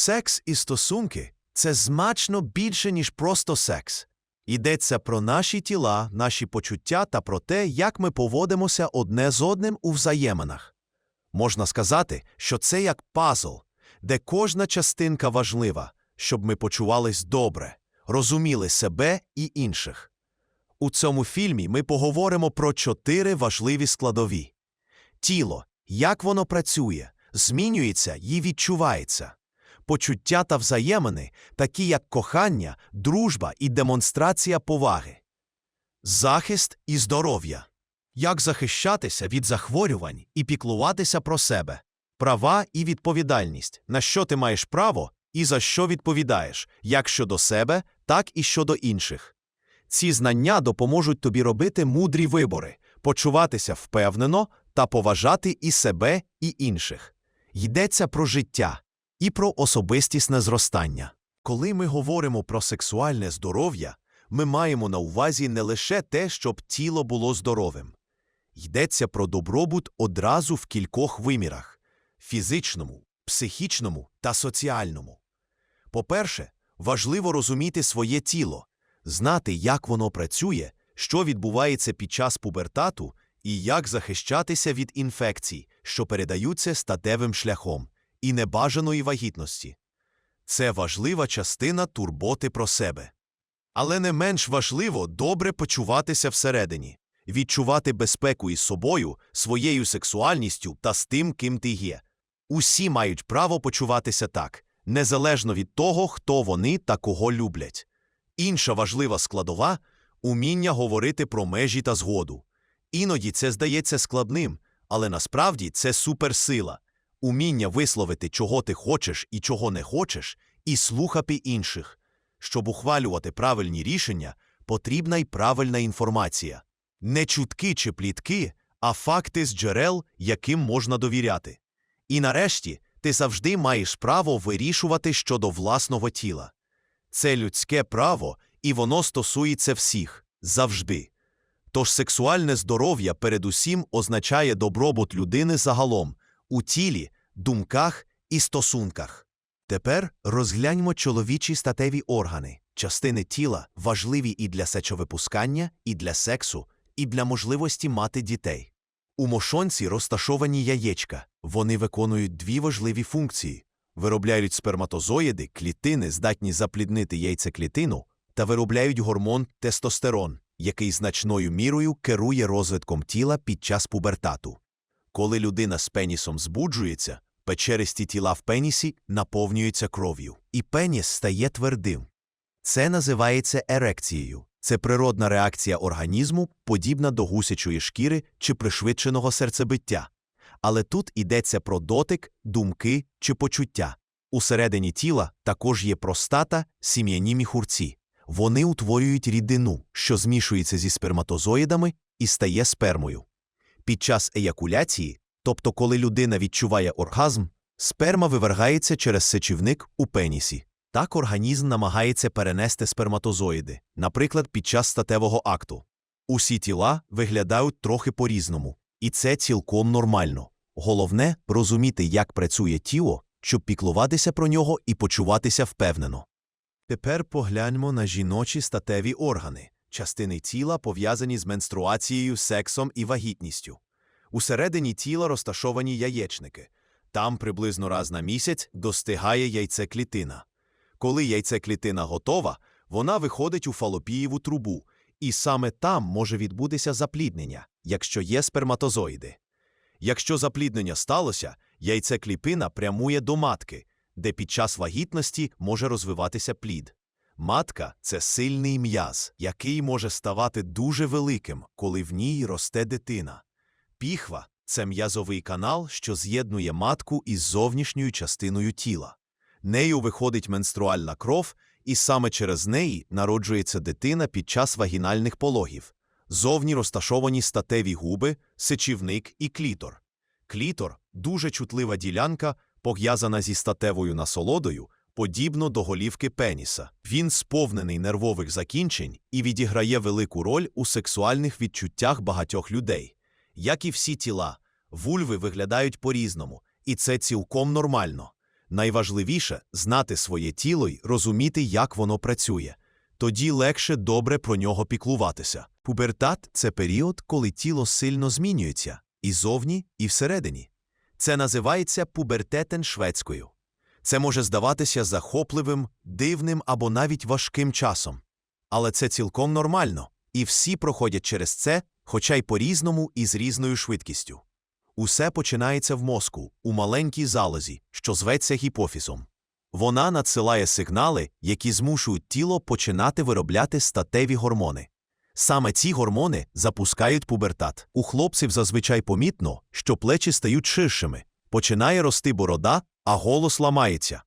Секс і стосунки це значно більше, ніж просто секс. Йдеться про наші тіла, наші почуття та про те, як ми поводимося одне з одним у взаєминах. Можна сказати, що це як пазл, де кожна частинка важлива, щоб ми почувались добре, розуміли себе і інших. У цьому фільмі ми поговоримо про чотири важливі складові: тіло, як воно працює, змінюється і відчувається, почуття та взаємини, такі як кохання, дружба і демонстрація поваги, захист і здоров'я, як захищатися від захворювань і піклуватися про себе, права і відповідальність, на що ти маєш право і за що відповідаєш, як щодо себе, так і щодо інших. Ці знання допоможуть тобі робити мудрі вибори, почуватися впевнено та поважати і себе, і інших. Йдеться про життя і про особистісне зростання. Коли ми говоримо про сексуальне здоров'я, ми маємо на увазі не лише те, щоб тіло було здоровим. Йдеться про добробут одразу в кількох вимірах фізичному, психічному та соціальному. По-перше, важливо розуміти своє тіло, знати, як воно працює, що відбувається під час пубертату і як захищатися від інфекцій, що передаються статевим шляхом, і небажаної вагітності. Це важлива частина турботи про себе. Але не менш важливо добре почуватися всередині, відчувати безпеку із собою, своєю сексуальністю та з тим, ким ти є. Усі мають право почуватися так, незалежно від того, хто вони та кого люблять. Інша важлива складова уміння говорити про межі та згоду. Іноді це здається складним, але насправді це суперсила уміння висловити, чого ти хочеш і чого не хочеш, і слухати інших. Щоб ухвалювати правильні рішення, потрібна й правильна інформація. Не чутки чи плітки, а факти з джерел, яким можна довіряти. І нарешті ти завжди маєш право вирішувати щодо власного тіла. Це людське право, і воно стосується всіх завжди. Тож сексуальне здоров'я передусім означає добробут людини загалом у тілі, думках і стосунках. Тепер розгляньмо чоловічі статеві органи, частини тіла, важливі і для сечовипускання, і для сексу, і для можливості мати дітей. У мошонці розташовані яєчка. Вони виконують дві важливі функції виробляють сперматозоїди, клітини, здатні запліднити яйцеклітину, та виробляють гормон тестостерон, який значною мірою керує розвитком тіла під час пубертату. Коли людина з пенісом збуджується, печеристі тіла в пенісі наповнюються кров'ю, і пеніс стає твердим. Це називається ерекцією. Це природна реакція організму, подібна до гусячої шкіри чи пришвидшеного серцебиття. Але тут йдеться про дотик, думки чи почуття. Усередині тіла також є простата, сім'яні міхурці. Вони утворюють рідину, що змішується зі сперматозоїдами і стає спермою. Під час еякуляції, тобто коли людина відчуває оргазм, сперма вивергається через сечівник у пенісі. Так організм намагається перенести сперматозоїди, наприклад, під час статевого акту. Усі тіла виглядають трохи по-різному, і це цілком нормально. Головне розуміти, як працює тіло, щоб піклуватися про нього і почуватися впевнено. Тепер погляньмо на жіночі статеві органи, частини тіла, пов'язані з менструацією, сексом і вагітністю. Усередині тіла розташовані яєчники. Там приблизно раз на місяць достигає яйцеклітина. Коли яйцеклітина готова, вона виходить у фалопієву трубу, і саме там може відбутися запліднення, якщо є сперматозоїди. Якщо запліднення сталося, яйцекліпина прямує до матки, де під час вагітності може розвиватися плід. Матка це сильний м'яз, який може ставати дуже великим, коли в ній росте дитина. Піхва це м'язовий канал, що з'єднує матку із зовнішньою частиною тіла. Нею виходить менструальна кров, і саме через неї народжується дитина під час вагінальних пологів. Зовні розташовані статеві губи, сечівник і клітор. Клітор дуже чутлива ділянка, пов'язана зі статевою насолодою, подібно до голівки пеніса. Він сповнений нервових закінчень і відіграє велику роль у сексуальних відчуттях багатьох людей. Як і всі тіла, вульви виглядають по-різному, і це цілком нормально. Найважливіше знати своє тіло й розуміти, як воно працює. Тоді легше добре про нього піклуватися. Пубертат це період, коли тіло сильно змінюється і зовні, і всередині. Це називається пубертетен шведською. Це може здаватися захопливим, дивним або навіть важким часом. Але це цілком нормально, і всі проходять через це, хоча й по-різному і з різною швидкістю. Усе починається в мозку, у маленькій залозі, що зветься гіпофізом. Вона надсилає сигнали, які змушують тіло починати виробляти статеві гормони. Саме ці гормони запускають пубертат. У хлопців зазвичай помітно, що плечі стають ширшими, починає рости борода, а голос ламається.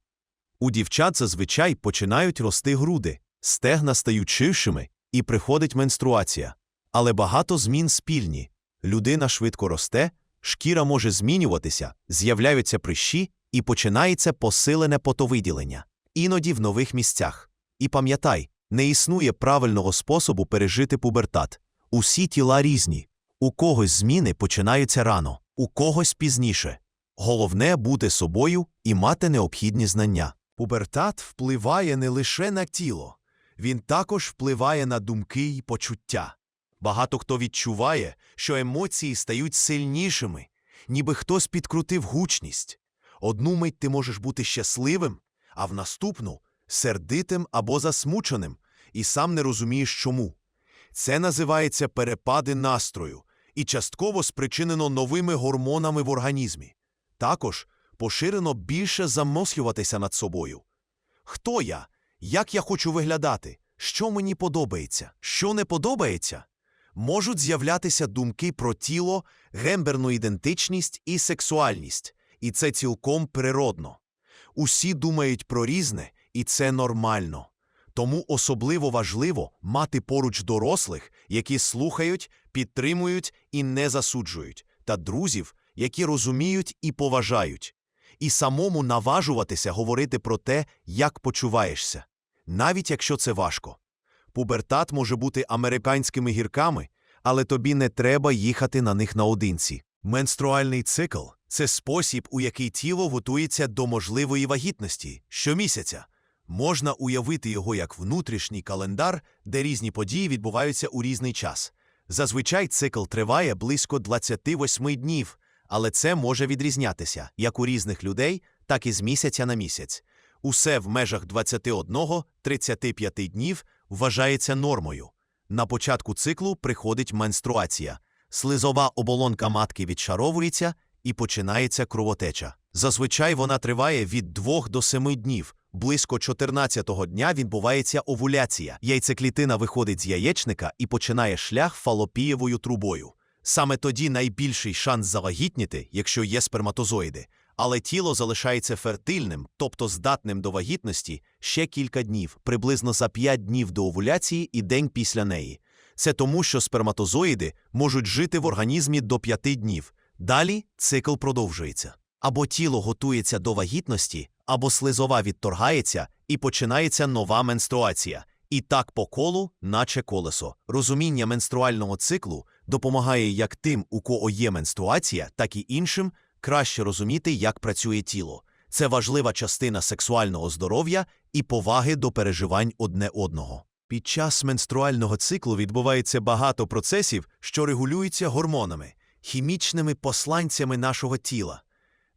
У дівчат зазвичай починають рости груди, стегна стають ширшими і приходить менструація. Але багато змін спільні. Людина швидко росте, шкіра може змінюватися, з'являються прищі і починається посилене потовиділення. Іноді в нових місцях. І пам'ятай, не існує правильного способу пережити пубертат. Усі тіла різні. У когось зміни починаються рано, у когось пізніше. Головне бути собою і мати необхідні знання. Пубертат впливає не лише на тіло, він також впливає на думки й почуття. Багато хто відчуває, що емоції стають сильнішими, ніби хтось підкрутив гучність. Одну мить ти можеш бути щасливим, а в наступну сердитим або засмученим, і сам не розумієш чому. Це називається перепади настрою і частково спричинено новими гормонами в організмі. Також поширено більше замислюватися над собою. Хто я? Як я хочу виглядати? Що мені подобається? Що не подобається? Можуть з'являтися думки про тіло, гемберну ідентичність і сексуальність, і це цілком природно. Усі думають про різне, і це нормально. Тому особливо важливо мати поруч дорослих, які слухають, підтримують і не засуджують, та друзів, які розуміють і поважають, і самому наважуватися говорити про те, як почуваєшся, навіть якщо це важко. Пубертат може бути американськими гірками, але тобі не треба їхати на них наодинці. Менструальний цикл це спосіб, у який тіло готується до можливої вагітності щомісяця. Можна уявити його як внутрішній календар, де різні події відбуваються у різний час. Зазвичай цикл триває близько 28 днів, але це може відрізнятися як у різних людей, так і з місяця на місяць. Усе в межах 21-35 днів вважається нормою. На початку циклу приходить менструація. Слизова оболонка матки відшаровується і починається кровотеча. Зазвичай вона триває від 2 до 7 днів. Близько 14-го дня відбувається овуляція. Яйцеклітина виходить з яєчника і починає шлях фалопієвою трубою. Саме тоді найбільший шанс завагітніти, якщо є сперматозоїди, але тіло залишається фертильним, тобто здатним до вагітності, ще кілька днів, приблизно за 5 днів до овуляції і день після неї. Це тому, що сперматозоїди можуть жити в організмі до 5 днів. Далі цикл продовжується. Або тіло готується до вагітності, або слизова відторгається і починається нова менструація. І так по колу, наче колесо. Розуміння менструального циклу допомагає як тим, у кого є менструація, так і іншим краще розуміти, як працює тіло. Це важлива частина сексуального здоров'я і поваги до переживань одне одного. Під час менструального циклу відбувається багато процесів, що регулюються гормонами, хімічними посланцями нашого тіла.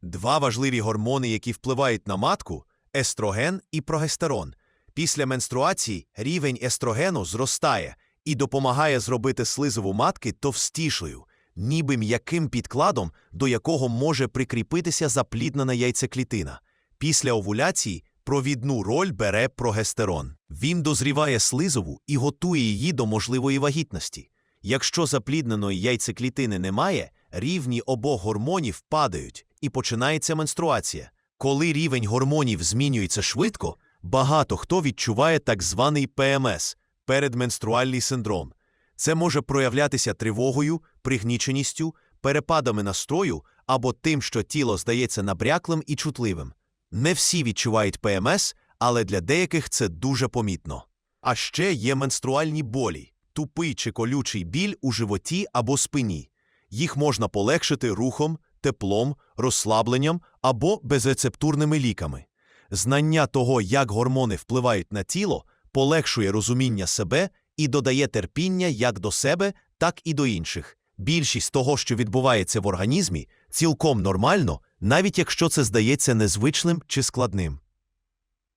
Два важливі гормони, які впливають на матку естроген і прогестерон. Після менструації рівень естрогену зростає і допомагає зробити слизову матки товстішою, ніби м'яким підкладом, до якого може прикріпитися запліднена яйцеклітина. Після овуляції провідну роль бере прогестерон. Він дозріває слизову і готує її до можливої вагітності. Якщо заплідненої яйцеклітини немає, рівні обох гормонів падають і починається менструація. Коли рівень гормонів змінюється швидко, багато хто відчуває так званий ПМС передменструальний синдром. Це може проявлятися тривогою, пригніченістю, перепадами настрою або тим, що тіло здається набряклим і чутливим. Не всі відчувають ПМС, але для деяких це дуже помітно. А ще є менструальні болі, тупий чи колючий біль у животі або спині. Їх можна полегшити рухом, теплом, розслабленням або безрецептурними ліками. Знання того, як гормони впливають на тіло, полегшує розуміння себе і додає терпіння як до себе, так і до інших. Більшість того, що відбувається в організмі, цілком нормально, навіть якщо це здається незвичним чи складним.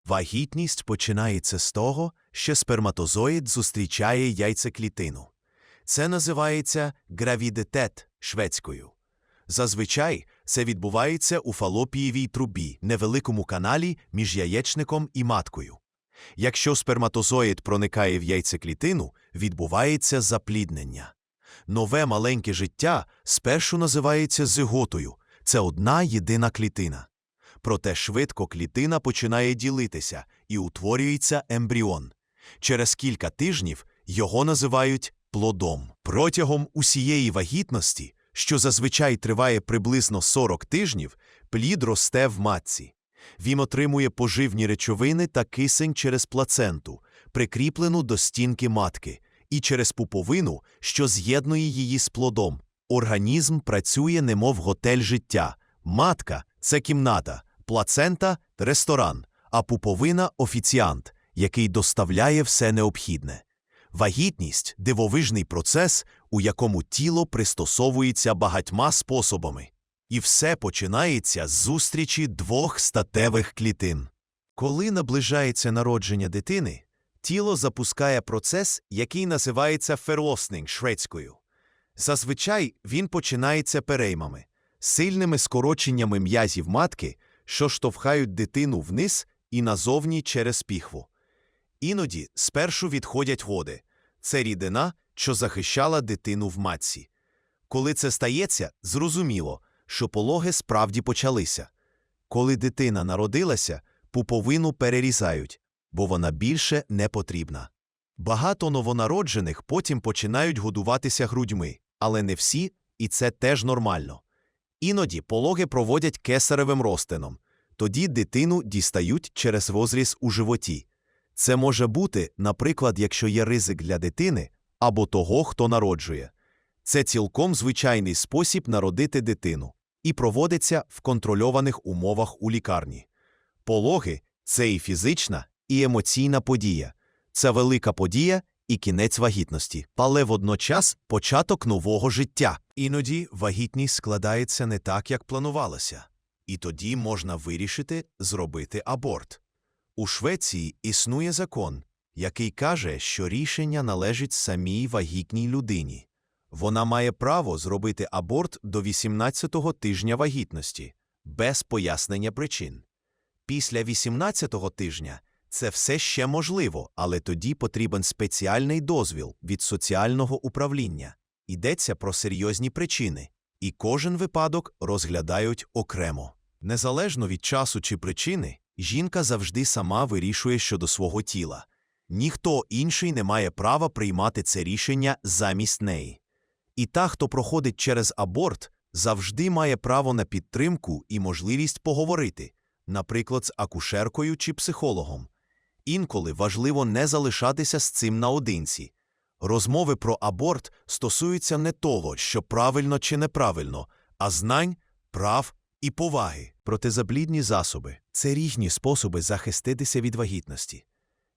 Вагітність починається з того, що сперматозоїд зустрічає яйцеклітину. Це називається гравідитет шведською. Зазвичай це відбувається у фалопієвій трубі, невеликому каналі між яєчником і маткою. Якщо сперматозоїд проникає в яйцеклітину, відбувається запліднення. Нове маленьке життя спершу називається зиготою – це одна єдина клітина. Проте швидко клітина починає ділитися і утворюється ембріон. Через кілька тижнів його називають плодом. Протягом усієї вагітності, що зазвичай триває приблизно 40 тижнів, плід росте в матці. Він отримує поживні речовини та кисень через плаценту, прикріплену до стінки матки, і через пуповину, що з'єднує її з плодом. Організм працює немов готель життя. Матка це кімната, плацента ресторан, а пуповина офіціант, який доставляє все необхідне. Вагітність дивовижний процес, у якому тіло пристосовується багатьма способами. І все починається з зустрічі двох статевих клітин. Коли наближається народження дитини, тіло запускає процес, який називається ферлоснинг шведською. Зазвичай він починається переймами, сильними скороченнями м'язів матки, що штовхають дитину вниз і назовні через піхву. Іноді спершу відходять води. Це рідина, що захищала дитину в матці. Коли це стається, зрозуміло, що пологи справді почалися. Коли дитина народилася, пуповину перерізають, бо вона більше не потрібна. Багато новонароджених потім починають годуватися грудьми, але не всі, і це теж нормально. Іноді пологи проводять кесаревим розтином, тоді дитину дістають через розріз у животі. Це може бути, наприклад, якщо є ризик для дитини або того, хто народжує. Це цілком звичайний спосіб народити дитину і проводиться в контрольованих умовах у лікарні. Пологи це і фізична, і емоційна подія. Це велика подія і кінець вагітності, але водночас початок нового життя. Іноді вагітність складається не так, як планувалося, і тоді можна вирішити зробити аборт. У Швеції існує закон, який каже, що рішення належить самій вагітній людині. Вона має право зробити аборт до 18-го тижня вагітності без пояснення причин. Після 18-го тижня це все ще можливо, але тоді потрібен спеціальний дозвіл від соціального управління. Йдеться про серйозні причини, і кожен випадок розглядають окремо. Незалежно від часу чи причини, жінка завжди сама вирішує щодо свого тіла. Ніхто інший не має права приймати це рішення замість неї. І та, хто проходить через аборт, завжди має право на підтримку і можливість поговорити, наприклад, з акушеркою чи психологом. Інколи важливо не залишатися з цим наодинці. Розмови про аборт стосуються не того, що правильно чи неправильно, а знань, прав і поваги. Протизаблідні засоби це різні способи захиститися від вагітності.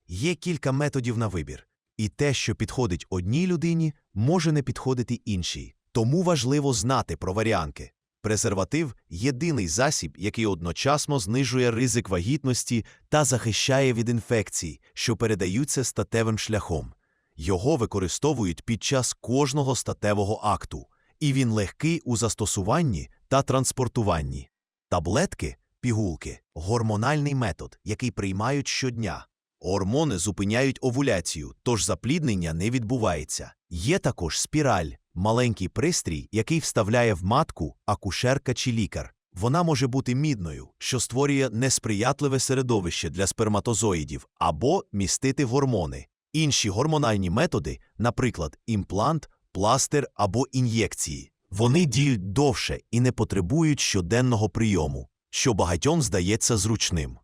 Є кілька методів на вибір, і те, що підходить одній людині, може не підходити іншій. Тому важливо знати про варіанки. Презерватив єдиний засіб, який одночасно знижує ризик вагітності та захищає від інфекцій, що передаються статевим шляхом. Його використовують під час кожного статевого акту, і він легкий у застосуванні та транспортуванні. Таблетки пігулки гормональний метод, який приймають щодня. Гормони зупиняють овуляцію, тож запліднення не відбувається. Є також спіраль, маленький пристрій, який вставляє в матку акушерка чи лікар. Вона може бути мідною, що створює несприятливе середовище для сперматозоїдів, або містити гормони. Інші гормональні методи, наприклад, імплант, пластир або ін'єкції. Вони діють довше і не потребують щоденного прийому, що багатьом здається зручним.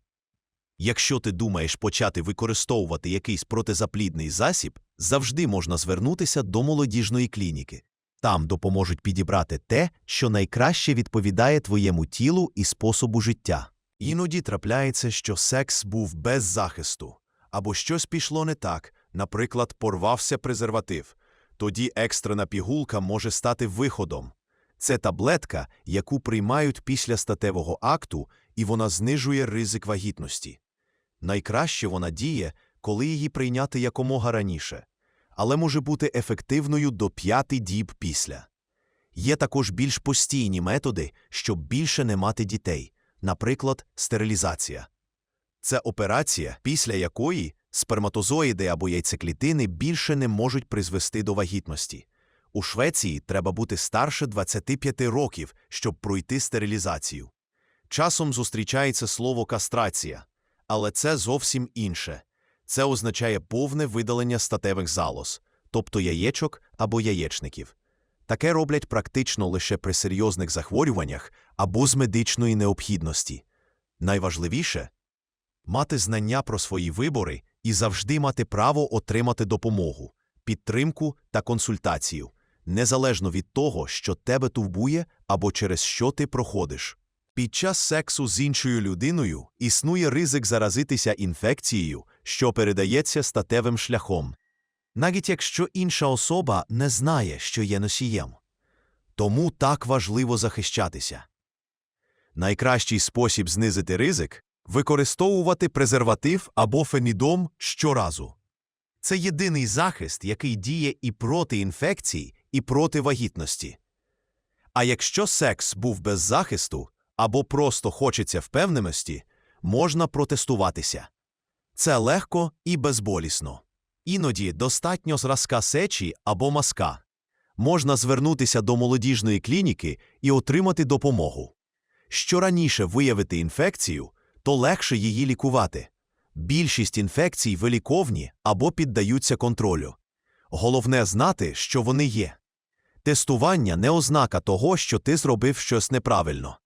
Якщо ти думаєш почати використовувати якийсь протизаплідний засіб, завжди можна звернутися до молодіжної клініки. Там допоможуть підібрати те, що найкраще відповідає твоєму тілу і способу життя. Іноді трапляється, що секс був без захисту, або щось пішло не так, наприклад, порвався презерватив. Тоді екстрена пігулка може стати виходом. Це таблетка, яку приймають після статевого акту, і вона знижує ризик вагітності. Найкраще вона діє, коли її прийняти якомога раніше, але може бути ефективною до п'яти діб після. Є також більш постійні методи, щоб більше не мати дітей, наприклад, стерилізація. Це операція, після якої сперматозоїди або яйцеклітини більше не можуть призвести до вагітності. У Швеції треба бути старше 25 років, щоб пройти стерилізацію. Часом зустрічається слово кастрація, але це зовсім інше. Це означає повне видалення статевих залоз, тобто яєчок або яєчників. Таке роблять практично лише при серйозних захворюваннях або з медичної необхідності. Найважливіше мати знання про свої вибори і завжди мати право отримати допомогу, підтримку та консультацію, незалежно від того, що тебе турбує або через що ти проходиш. Під час сексу з іншою людиною існує ризик заразитися інфекцією, що передається статевим шляхом, навіть якщо інша особа не знає, що є носієм. Тому так важливо захищатися. Найкращий спосіб знизити ризик використовувати презерватив або фенідом щоразу. Це єдиний захист, який діє і проти інфекцій, і проти вагітності. А якщо секс був без захисту або просто хочеться впевненості, можна протестуватися. Це легко і безболісно. Іноді достатньо зразка сечі або маска. Можна звернутися до молодіжної клініки і отримати допомогу. Що раніше виявити інфекцію, то легше її лікувати. Більшість інфекцій виліковні або піддаються контролю. Головне знати, що вони є. Тестування не ознака того, що ти зробив щось неправильно.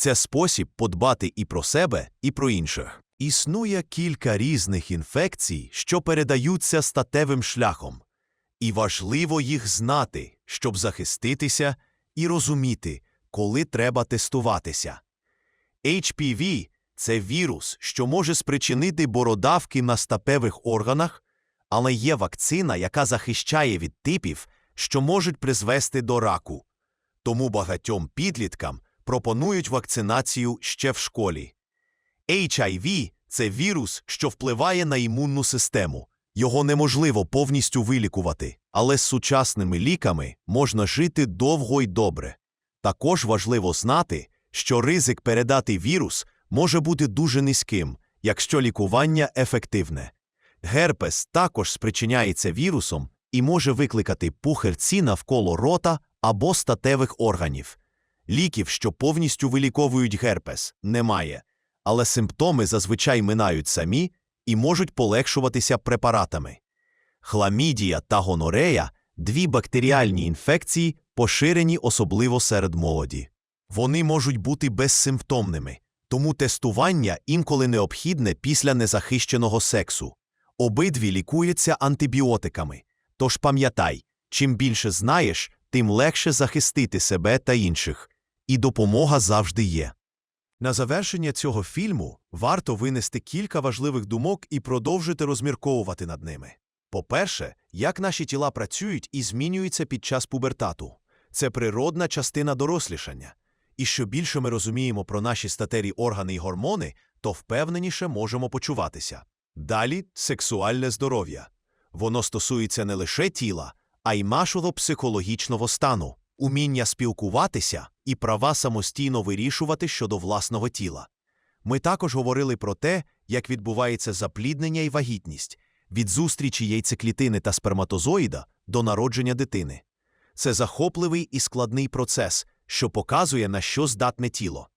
Це спосіб подбати і про себе, і про інших. Існує кілька різних інфекцій, що передаються статевим шляхом, і важливо їх знати, щоб захиститися і розуміти, коли треба тестуватися. HPV – це вірус, що може спричинити бородавки на статевих органах, але є вакцина, яка захищає від типів, що можуть призвести до раку. Тому багатьом підліткам пропонують вакцинацію ще в школі. HIV – це вірус, що впливає на імунну систему. Його неможливо повністю вилікувати, але з сучасними ліками можна жити довго й добре. Також важливо знати, що ризик передати вірус може бути дуже низьким, якщо лікування ефективне. Герпес також спричиняється вірусом і може викликати пухерці навколо рота або статевих органів. Ліків, що повністю виліковують герпес, немає, але симптоми зазвичай минають самі і можуть полегшуватися препаратами. Хламідія та гонорея дві бактеріальні інфекції, поширені особливо серед молоді. Вони можуть бути безсимптомними, тому тестування інколи необхідне після незахищеного сексу. Обидві лікуються антибіотиками. Тож пам'ятай, чим більше знаєш, тим легше захистити себе та інших, і допомога завжди є. На завершення цього фільму варто винести кілька важливих думок і продовжити розмірковувати над ними. По-перше, як наші тіла працюють і змінюються під час пубертату. Це природна частина дорослішання. І що більше ми розуміємо про наші статері органи і гормони, то впевненіше можемо почуватися. Далі сексуальне здоров'я. Воно стосується не лише тіла, а й нашого психологічного стану, уміння спілкуватися і права самостійно вирішувати щодо власного тіла. Ми також говорили про те, як відбувається запліднення і вагітність від зустрічі яйцеклітини та сперматозоїда до народження дитини. Це захопливий і складний процес, що показує, на що здатне тіло.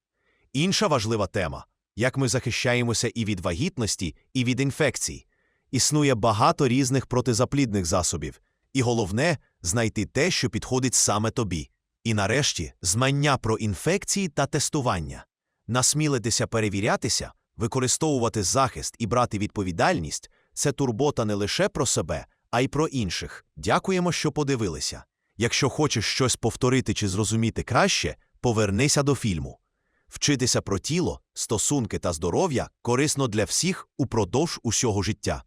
Інша важлива тема як ми захищаємося і від вагітності, і від інфекцій. Існує багато різних протизаплідних засобів, і головне знайти те, що підходить саме тобі. І нарешті знання про інфекції та тестування. Насмілитися перевірятися, використовувати захист і брати відповідальність це турбота не лише про себе, а й про інших. Дякуємо, що подивилися. Якщо хочеш щось повторити чи зрозуміти краще, повернися до фільму. Вчитися про тіло, стосунки та здоров'я корисно для всіх упродовж усього життя.